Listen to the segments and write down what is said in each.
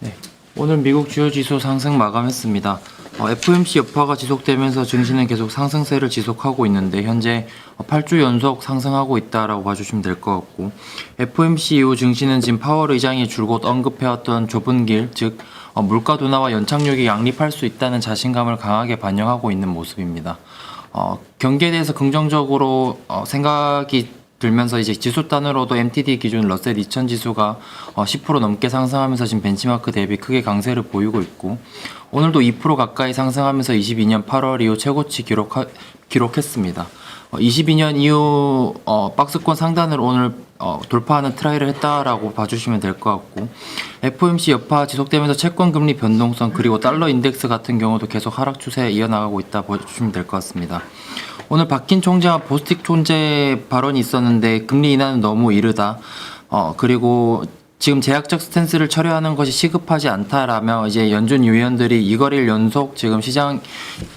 네, 오늘 미국 주요 지수 상승 마감했습니다. 어, FOMC 여파가 지속되면서 증시는 계속 상승세를 지속하고 있는데 현재 8주 연속 상승하고 있다라고 봐주시면 될 것 같고 FOMC 이후 증시는 지금 파월 의장이 줄곧 언급해왔던 좁은 길, 즉 어, 물가 둔화와 연착륙이 양립할 수 있다는 자신감을 강하게 반영하고 있는 모습입니다. 어, 경기에 대해서 긍정적으로 어, 생각이 들면서 이제 지수 단으로도 MTD 기준 러셀 2000 지수가 어, 10% 넘게 상승하면서 지금 벤치마크 대비 크게 강세를 보이고 있고 오늘도 2% 가까이 상승하면서 22년 8월 이후 최고치 기록하, 기록했습니다. 어, 22년 이후 어, 박스권 상단을 오늘 어, 돌파하는 트라이를 했다라고 봐주시면 될 것 같고 FOMC 여파 지속되면서 채권 금리 변동성 그리고 달러 인덱스 같은 경우도 계속 하락 추세 이어나가고 있다 봐주시면 될 것 같습니다. 오늘 박힌 총재와 보스틱 총재 발언이 있었는데 금리 인하는 너무 이르다. 어 그리고 지금 제약적 스탠스를 처리하는 것이 시급하지 않다라며 이제 연준 위원들이 이거리를 연속 지금 시장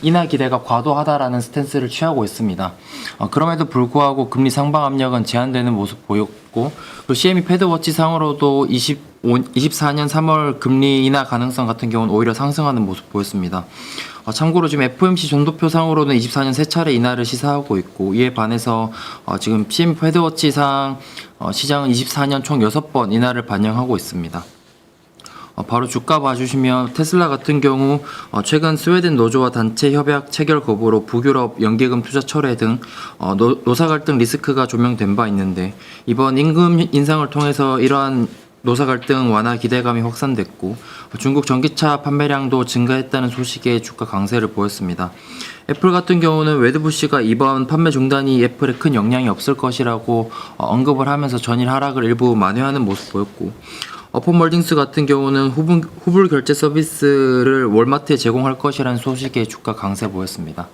인하 기대가 과도하다라는 스탠스를 취하고 있습니다. 어, 그럼에도 불구하고 금리 상방 압력은 제한되는 모습 보였 고 그리고 CME 패드워치 상으로도 25, 24년 3월 금리 인하 가능성 같은 경우는 오히려 상승하는 모습 보였습니다. 어, 참고로 지금 FOMC 종도표 상으로는 24년 세 차례 인하를 시사하고 있고 이에 반해서 어, 지금 PM 패드워치 상 어, 시장은 24년 총 6번 인하를 반영하고 있습니다. 어, 바로 주가 봐주시면 테슬라 같은 경우 어, 최근 스웨덴 노조와 단체 협약 체결 거부로 북유럽 연계금 투자 철회 등 어, 노, 노사 갈등 리스크가 조명된 바 있는데 이번 임금 인상을 통해서 이러한 노사 갈등 완화 기대감이 확산됐고 어, 중국 전기차 판매량도 증가했다는 소식에 주가 강세를 보였습니다. 애플 같은 경우는 웨드부시가 이번 판매 중단이 애플에 큰 영향이 없을 것이라고 어, 언급을 하면서 전일 하락을 일부 만회하는 모습 보였고 어폰몰딩스 같은 경우는 후불, 후불 결제 서비스를 월마트에 제공할 것이라는 소식에 주가 강세 보였습니다.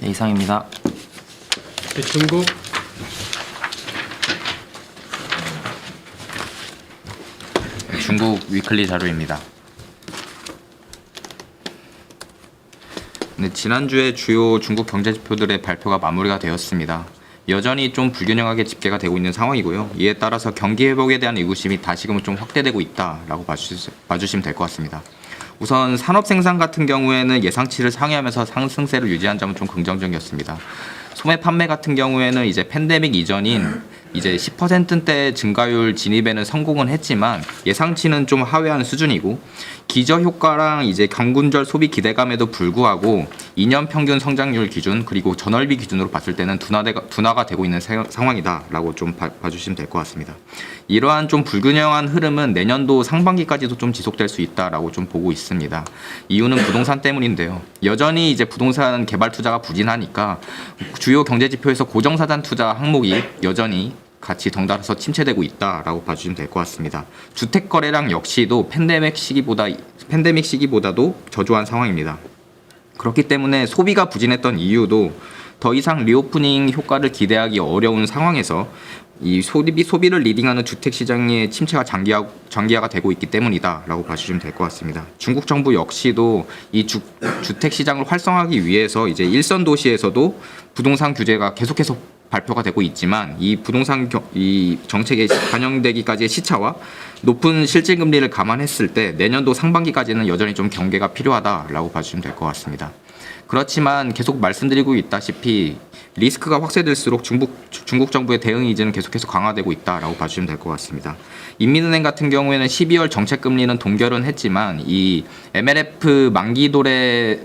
네, 이상입니다. 네, 중국 중국 위클리 자료입니다. 네, 지난주에 주요 중국 경제 지표들의 발표가 마무리가 되었습니다. 여전히 좀 불균형하게 집계가 되고 있는 상황이고요. 이에 따라서 경기 회복에 대한 의구심이 다시금은 좀 확대되고 있다라고 봐주, 봐주시면 될 것 같습니다. 우선 산업 생산 같은 경우에는 예상치를 상회하면서 상승세를 유지한 점은 좀 긍정적이었습니다. 소매 판매 같은 경우에는 이제 팬데믹 이전인 이제 10%대 증가율 진입에는 성공은 했지만 예상치는 좀 하회하는 수준이고 기저 효과랑 이제 경군절 소비 기대감에도 불구하고 2년 평균 성장률 기준 그리고 전월비 기준으로 봤을 때는 둔화가, 둔화가 되고 있는 세- 상황이다라고 좀 봐, 봐주시면 될 것 같습니다. 이러한 좀 불균형한 흐름은 내년도 상반기까지도 좀 지속될 수 있다라고 좀 보고 있습니다. 이유는 부동산 때문인데요. 여전히 이제 부동산 개발 투자가 부진하니까 주요 경제 지표에서 고정사단 투자 항목이 여전히 같이 덩달아서 침체되고 있다라고 봐주시면 될 것 같습니다. 주택 거래량 역시도 팬데믹 시기보다 팬데믹 시기보다도 저조한 상황입니다. 그렇기 때문에 소비가 부진했던 이유도 더 이상 리오프닝 효과를 기대하기 어려운 상황에서 이 소비 소비를 리딩하는 주택 시장의 침체가 장기화 장기화가 되고 있기 때문이다 라고 봐주시면 될 것 같습니다. 중국 정부 역시도 이 주, 주택 시장을 활성화하기 위해서 이제 일선 도시에서도 부동산 규제가 계속해서 발표가 되고 있지만 이 부동산 겨, 이 정책에 반영되기까지의 시차와 높은 실질 금리를 감안했을 때 내년도 상반기까지는 여전히 좀 경계가 필요하다라고 봐주시면 될 것 같습니다. 그렇지만 계속 말씀드리고 있다시피 리스크가 확대될수록 중국 중국 정부의 대응 이제는 계속해서 강화되고 있다라고 봐주시면 될 것 같습니다. 인민은행 같은 경우에는 12월 정책 금리는 동결은 했지만 이 MLF 만기 도래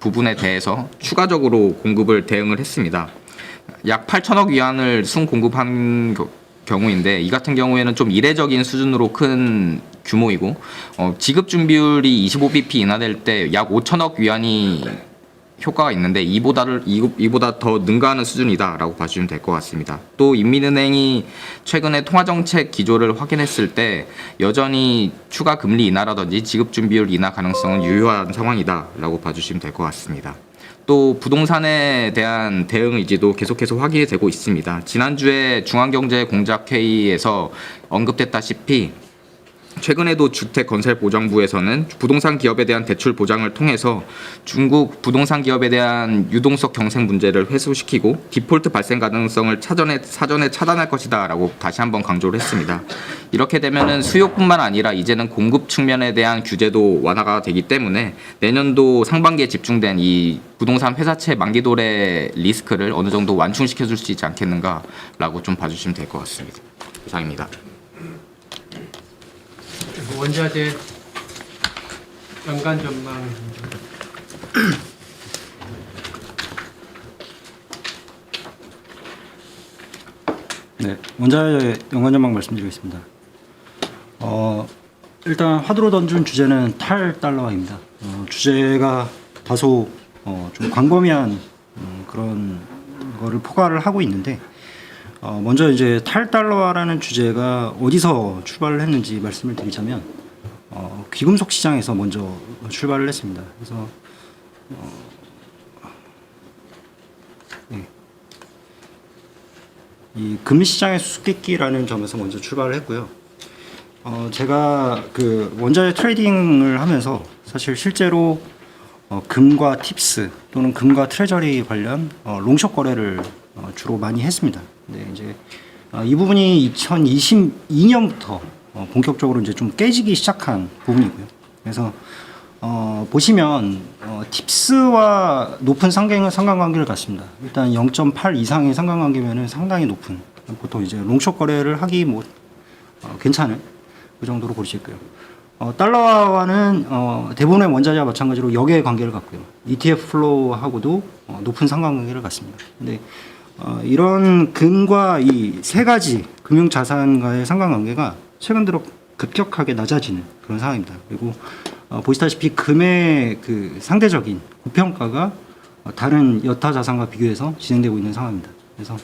부분에 대해서 추가적으로 공급을 대응을 했습니다. 약 8천억 위안을 순 공급한 겨- 경우인데 이 같은 경우에는 좀 이례적인 수준으로 큰 규모이고 어, 지급 준비율이 25bp 인하될 때 약 5천억 위안이 효과가 있는데 이보다를 이- 이보다 더 능가하는 수준이다라고 봐주시면 될 것 같습니다. 또 인민은행이 최근에 통화정책 기조를 확인했을 때 여전히 추가 금리 인하라든지 지급 준비율 인하 가능성은 유효한 상황이다라고 봐주시면 될 것 같습니다. 또 부동산에 대한 대응 의지도 계속해서 확인이 되고 있습니다. 지난주에 중앙경제공작회의에서 언급됐다시피 최근에도 주택건설보장부에서는 부동산 기업에 대한 대출 보장을 통해서 중국 부동산 기업에 대한 유동성 경색 문제를 해소시키고 디폴트 발생 가능성을 사전에 사전에 차단할 것이다 라고 다시 한번 강조를 했습니다. 이렇게 되면은 수요뿐만 아니라 이제는 공급 측면에 대한 규제도 완화가 되기 때문에 내년도 상반기에 집중된 이 부동산 회사채 만기 도래 리스크를 어느 정도 완충시켜 줄 수 있지 않겠는가라고 좀 봐주시면 될 것 같습니다. 이상입니다. 원자재 연간 전망 네, 원자재 연관 전망 말씀드리겠습니다. 어, 일단 화두로 던진 주제는 탈 달러화입니다. 어, 주제가 다소 어, 좀 광범위한 음, 그런 거를 포괄을 하고 있는데 어, 먼저 이제 탈 달러화라는 주제가 어디서 출발을 했는지 말씀을 드리자면 어, 귀금속 시장에서 먼저 출발을 했습니다. 그래서 이 금리 시장의 수수께끼라는 점에서 먼저 출발을 했고요. 어, 제가 그 원자재 트레이딩을 하면서 사실 실제로 어, 금과 팁스 또는 금과 트레저리 관련 어, 롱숏 거래를 어, 주로 많이 했습니다. 근데 이제 어, 이 부분이 2022년부터 어, 본격적으로 이제 좀 깨지기 시작한 부분이고요. 그래서 어, 보시면 어, 팁스와 높은 상관, 상관관계를 갖습니다. 일단 0.8 이상의 상관관계면은 상당히 높은 보통 이제 롱숏 거래를 하기 뭐 어, 괜찮은 그 정도로 볼 수 있고요. 어, 달러화는 어, 대부분의 원자재와 마찬가지로 역의 관계를 갖고요. ETF 플로우하고도 어, 높은 상관관계를 갖습니다. 근데 어, 이런 금과 이 세 가지 금융 자산과의 상관관계가 최근 들어 급격하게 낮아지는 그런 상황입니다. 그리고 어, 보시다시피 금의 그 상대적인 고평가가 어, 다른 여타 자산과 비교해서 진행되고 있는 상황입니다. 그래서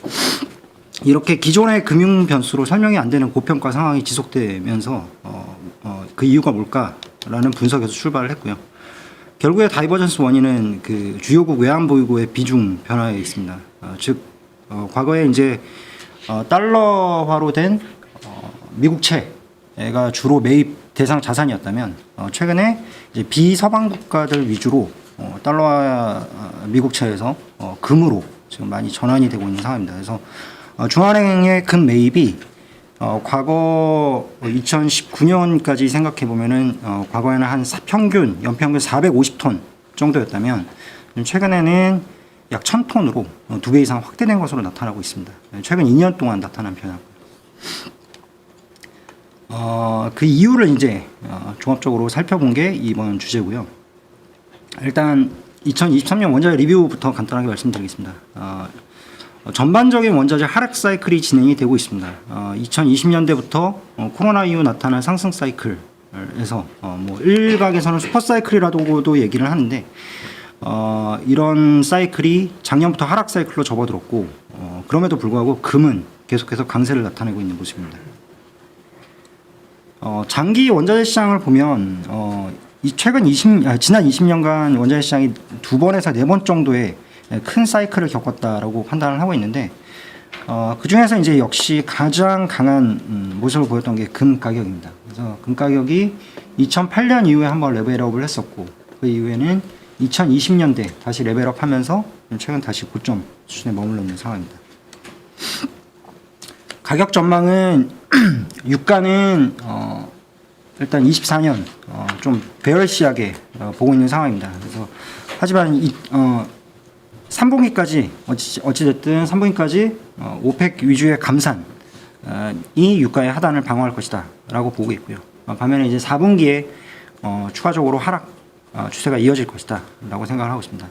이렇게 기존의 금융 변수로 설명이 안 되는 고평가 상황이 지속되면서 어, 어, 그 이유가 뭘까라는 분석에서 출발을 했고요. 결국에 다이버전스 원인은 그 주요국 외환 보유고의 비중 변화에 있습니다. 어, 즉 어, 과거에 이제 어, 달러화로 된 어, 미국채가 주로 매입 대상 자산이었다면 어, 최근에 이제 비서방 국가들 위주로 어, 달러화 어, 미국채에서 어, 금으로 지금 많이 전환이 되고 있는 상황입니다. 그래서 어, 중앙은행의 금 매입이 어, 과거 2019년까지 생각해 보면은 어, 과거에는 한 사- 평균 연평균 450톤 정도였다면 최근에는 약 1000톤으로 어, 두배 이상 확대된 것으로 나타나고 있습니다. 최근 2년 동안 나타난 변화고요. 어, 그 이유를 이제 어, 종합적으로 살펴본 게 이번 주제고요. 일단 2023년 원자재 리뷰부터 간단하게 말씀드리겠습니다. 어, 어, 전반적인 원자재 하락 사이클이 진행이 되고 있습니다. 어, 2020년대부터 어, 코로나 이후 나타난 상승 사이클에서 어, 뭐 일각에서는 슈퍼 사이클이라고도 얘기를 하는데 어, 이런 사이클이 작년부터 하락 사이클로 접어들었고 어, 그럼에도 불구하고 금은 계속해서 강세를 나타내고 있는 모습입니다. 어, 장기 원자재 시장을 보면 어, 이 최근 20 아, 지난 20년간 원자재 시장이 두 번에서 네 번 정도의 큰 사이클을 겪었다라고 판단을 하고 있는데 어, 그 중에서 이제 역시 가장 강한 음, 모습을 보였던 게 금 가격입니다. 그래서 금 가격이 2008년 이후에 한번 레벨업을 했었고 그 이후에는 2020년대 다시 레벨업하면서 최근 다시 고점 수준에 머물러 있는 상황입니다. 가격 전망은 유가는 어, 일단 24년 어, 좀 베어시하게 어, 보고 있는 상황입니다. 그래서 하지만 이, 어, 3분기까지 어찌, 어찌됐든 3분기까지 어, 오펙 위주의 감산 어, 이 유가의 하단을 방어할 것이다 라고 보고 있고요. 어, 반면에 이제 4분기에 어, 추가적으로 하락 어, 추세가 이어질 것이다라고 생각을 하고 있습니다.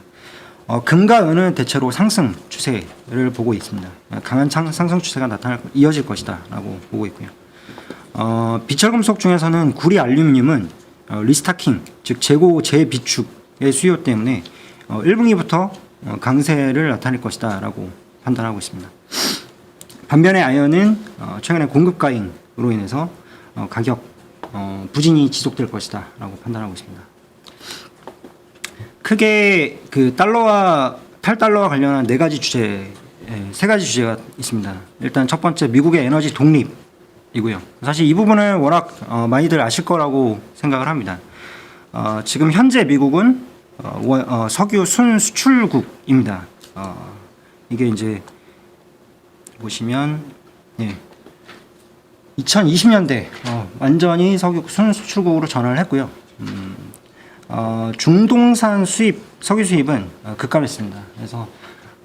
어, 금과 은은 대체로 상승 추세를 보고 있습니다. 어, 강한 상, 상승 추세가 나타날 이어질 것이다라고 보고 있고요. 어, 비철금속 중에서는 구리 알루미늄은 어, 리스타킹 즉 재고 재비축의 수요 때문에 어, 1분기부터 어, 강세를 나타낼 것이다라고 판단하고 있습니다. 반면에 아연은 어, 최근에 공급 가잉으로 인해서 어, 가격 어, 부진이 지속될 것이다라고 판단하고 있습니다. 크게 그 달러와 탈달러와 관련한 네 가지 주제, 예, 세 가지 주제가 있습니다. 일단 첫 번째 미국의 에너지 독립 이고요. 사실 이 부분은 워낙 어, 많이들 아실 거라고 생각을 합니다. 어, 지금 현재 미국은 어, 원- 어, 석유 순 수출국입니다. 어, 이게 이제 보시면 예. 2020년대 어, 완전히 석유 순 수출국으로 전환을 했고요. 음, 어, 중동산 수입 석유 수입은 어, 급감했습니다. 그래서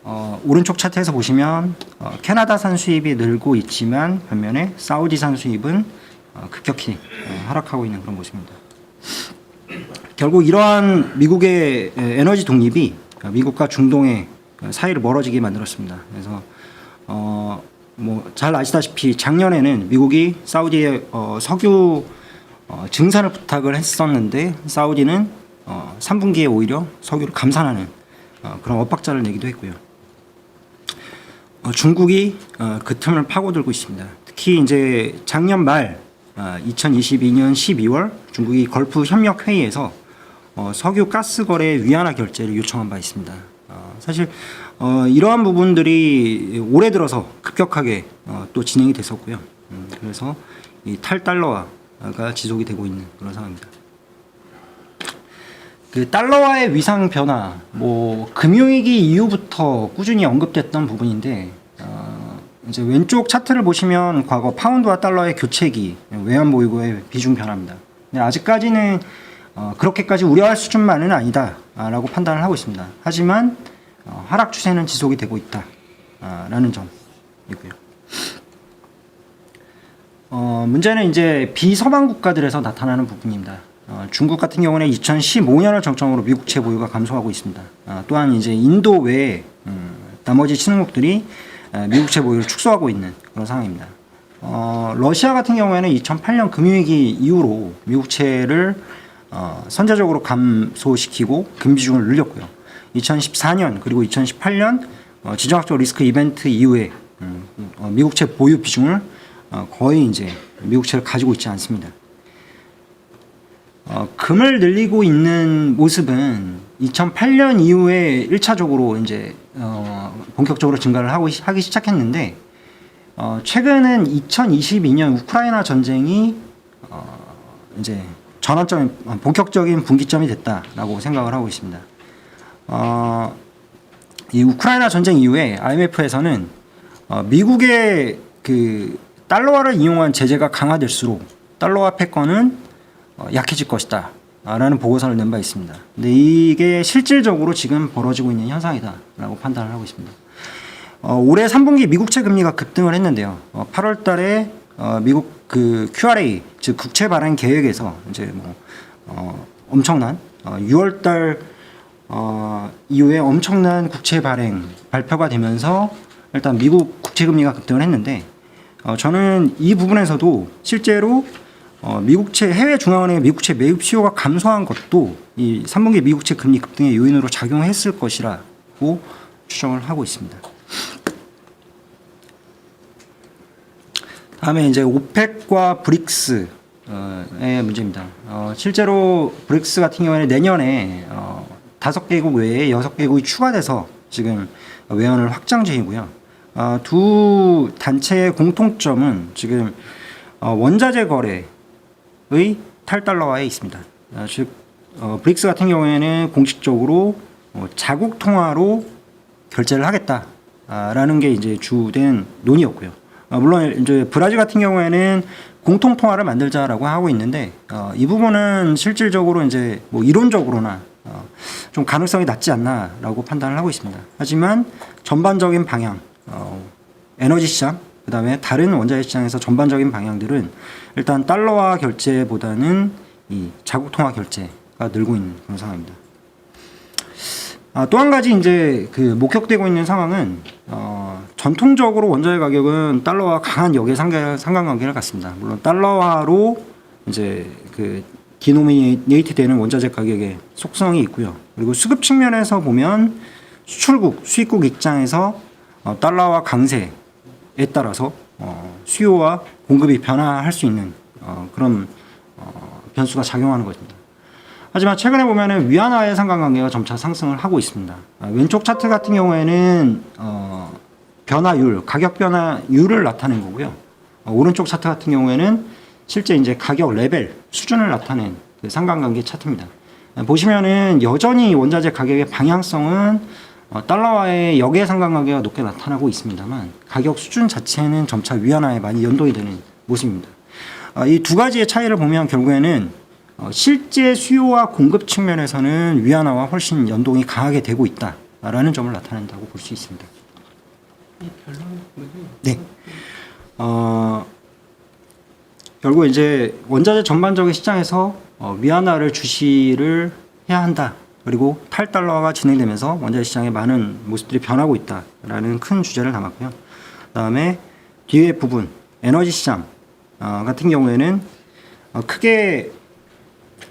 어, 오른쪽 차트에서 보시면 어, 캐나다산 수입이 늘고 있지만 반면에 사우디산 수입은 어, 급격히 어, 하락하고 있는 그런 모습입니다. 결국 이러한 미국의 에, 에너지 독립이 어, 미국과 중동의 어, 사이를 멀어지게 만들었습니다. 그래서 어, 뭐 잘 아시다시피 작년에는 미국이 사우디에 어, 석유 어, 증산을 부탁을 했었는데 사우디는 어, 3분기에 오히려 석유를 감산하는 어, 그런 엇박자를 내기도 했고요. 어, 중국이 어, 그 틈을 파고들고 있습니다. 특히 이제 작년 말 어, 2022년 12월 중국이 걸프 협력 회의에서 어, 석유 가스 거래 위안화 결제를 요청한 바 있습니다. 어, 사실 어, 이러한 부분들이 올해 들어서 급격하게 어, 또 진행이 됐었고요. 음, 그래서 이 탈달러화 가 지속이 되고 있는 그런 상황입니다. 그 달러화의 위상 변화, 뭐 금융위기 이후부터 꾸준히 언급됐던 부분인데 어, 이제 왼쪽 차트를 보시면 과거 파운드와 달러의 교체기 외환 보유고의 비중 변화입니다. 근데 아직까지는 어, 그렇게까지 우려할 수준만은 아니다라고 판단을 하고 있습니다. 하지만 어, 하락 추세는 지속이 되고 있다라는 점이고요. 어, 문제는 이제 비서방 국가들에서 나타나는 부분입니다. 어, 중국 같은 경우는 2015년을 정점으로 미국채 보유가 감소하고 있습니다. 아, 또한 이제 인도 외에 음, 나머지 신흥국들이 에, 미국채 보유를 축소하고 있는 그런 상황입니다. 어, 러시아 같은 경우에는 2008년 금융위기 이후로 미국채를 어, 선제적으로 감소시키고 금비중을 늘렸고요. 2014년 그리고 2018년 어, 지정학적 리스크 이벤트 이후에 음, 어, 미국채 보유 비중을 어, 거의 이제 미국채를 가지고 있지 않습니다. 어, 금을 늘리고 있는 모습은 2008년 이후에 1차적으로 이제 어, 본격적으로 증가를 하고 시- 하기 시작했는데 어, 최근은 2022년 우크라이나 전쟁이 어, 이제 전환점 어, 본격적인 분기점이 됐다라고 생각을 하고 있습니다. 어, 이 우크라이나 전쟁 이후에 IMF에서는 어, 미국의 그 달러화를 이용한 제재가 강화될수록 달러화 패권은 어, 약해질 것이다. 라는 보고서를 낸 바 있습니다. 근데 이게 실질적으로 지금 벌어지고 있는 현상이다라고 판단을 하고 있습니다. 어, 올해 3분기 미국채 금리가 급등을 했는데요. 어, 8월 달에 어, 미국 그 QRA 즉 국채 발행 계획에서 이제 뭐 어, 엄청난 어, 6월 달 어, 이후에 엄청난 국채 발행 발표가 되면서 일단 미국 국채 금리가 급등을 했는데 어, 저는 이 부분에서도 실제로 어, 미국채 해외 중앙은행의 미국채 매입 수요가 감소한 것도 이 3분기 미국채 금리 급등의 요인으로 작용했을 것이라고 추정을 하고 있습니다. 다음에 이제 오펙과 브릭스의 문제입니다. 어, 실제로 브릭스 같은 경우에는 내년에 어, 다섯 개국 외에 여섯 개국이 추가돼서 지금 외환을 확장 중이고요. 어, 두 단체의 공통점은 지금 어, 원자재 거래의 탈달러화에 있습니다. 어, 즉 어, 브릭스 같은 경우에는 공식적으로 어, 자국 통화로 결제를 하겠다라는 게 이제 주된 논의였고요. 어, 물론 이제 브라질 같은 경우에는 공통 통화를 만들자라고 하고 있는데 어, 이 부분은 실질적으로 이제 뭐 이론적으로나 어, 좀 가능성이 낮지 않나라고 판단을 하고 있습니다. 하지만 전반적인 방향, 어, 에너지 시장, 그 다음에 다른 원자재 시장에서 전반적인 방향들은 일단 달러화 결제보다는 이 자국 통화 결제가 늘고 있는 그런 상황입니다. 아, 또 한 가지 이제 그 목격되고 있는 상황은 어, 전통적으로 원자재 가격은 달러와 강한 역의 상관, 상관관계를 갖습니다. 물론 달러화로 이제 그 디노미네이트 되는 원자재 가격의 속성이 있고요. 그리고 수급 측면에서 보면 수출국, 수입국 입장에서 어, 달러화 강세에 따라서 어, 수요와 공급이 변화할 수 있는 어, 그런 어, 변수가 작용하는 것입니다. 하지만 최근에 보면은 위안화의 상관관계가 점차 상승을 하고 있습니다. 아, 왼쪽 차트 같은 경우에는 어, 변화율, 가격 변화율을 나타낸 거고요. 어, 오른쪽 차트 같은 경우에는 실제 이제 가격 레벨 수준을 나타낸 그 상관관계 차트입니다. 어, 보시면은 여전히 원자재 가격의 방향성은 어, 달러와의 역의 상관관계가 높게 나타나고 있습니다만 가격 수준 자체는 점차 위안화에 많이 연동이 되는 모습입니다. 어, 이두 가지의 차이를 보면 결국에는 어, 실제 수요와 공급 측면에서는 위안화와 훨씬 연동이 강하게 되고 있다라는 점을 나타낸다고 볼 수 있습니다. 네. 어, 결국 이제 원자재 전반적인 시장에서 어, 위안화를 주시를 해야 한다. 그리고 탈달러화가 진행되면서 원자재 시장에 많은 모습들이 변하고 있다라는 큰 주제를 담았고요. 그다음에 뒤에 부분 에너지 시장 어, 같은 경우에는 어, 크게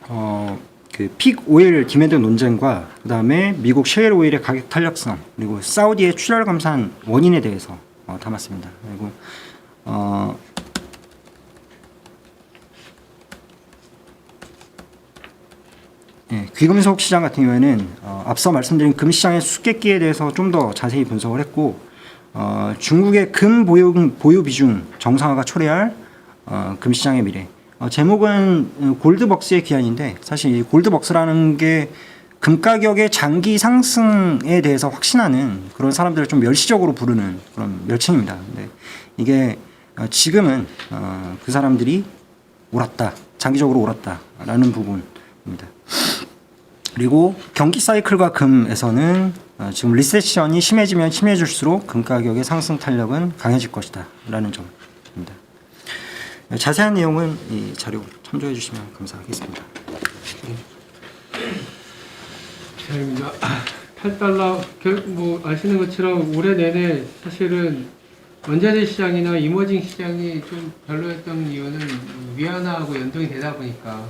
어, 그픽 오일 디맨드 논쟁과 그다음에 미국 셰일 오일의 가격 탄력성 그리고 사우디의 출혈 감산 원인에 대해서 어, 담았습니다. 그리고 어, 귀금속 시장 같은 경우에는 어, 앞서 말씀드린 금 시장의 수수께끼에 대해서 좀 더 자세히 분석을 했고 어, 중국의 금 보유, 보유 비중 정상화가 초래할 어, 금 시장의 미래. 어, 제목은 어, 골드벅스의 기한인데 사실 이 골드벅스라는 게 금 가격의 장기 상승에 대해서 확신하는 그런 사람들을 좀 멸시적으로 부르는 그런 멸칭입니다. 근데 이게 어, 지금은 어, 그 사람들이 옳았다, 장기적으로 옳았다라는 부분입니다. 그리고 경기 사이클과 금에서는 어, 지금 리세션이 심해지면 심해질수록 금 가격의 상승 탄력은 강해질 것이다 라는 점입니다. 자세한 내용은 이 자료 참조해 주시면 감사하겠습니다. 자입니다. 8달러 결, 뭐 아시는 것처럼 올해 내내 사실은 원자재 시장이나 이머징 시장이 좀 별로였던 이유는 위안화하고 연동이 되다 보니까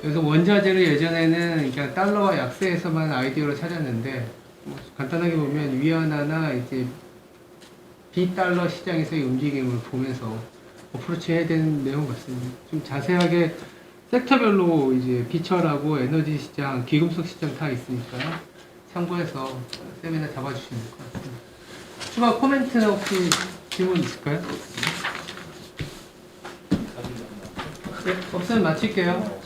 그래서 원자재를 예전에는 그냥 달러와 약세에서만 아이디어를 찾았는데 뭐 간단하게 보면 위안화나 이제 비달러 시장에서의 움직임을 보면서 어프로치 해야 되는 내용 같습니다. 좀 자세하게 섹터별로 이제 비철하고 에너지 시장, 귀금속 시장 다 있으니까요. 참고해서 세미나 잡아주시면 될 것 같습니다. 추가 코멘트나 혹시 질문 있을까요? 네, 없으면 마칠게요.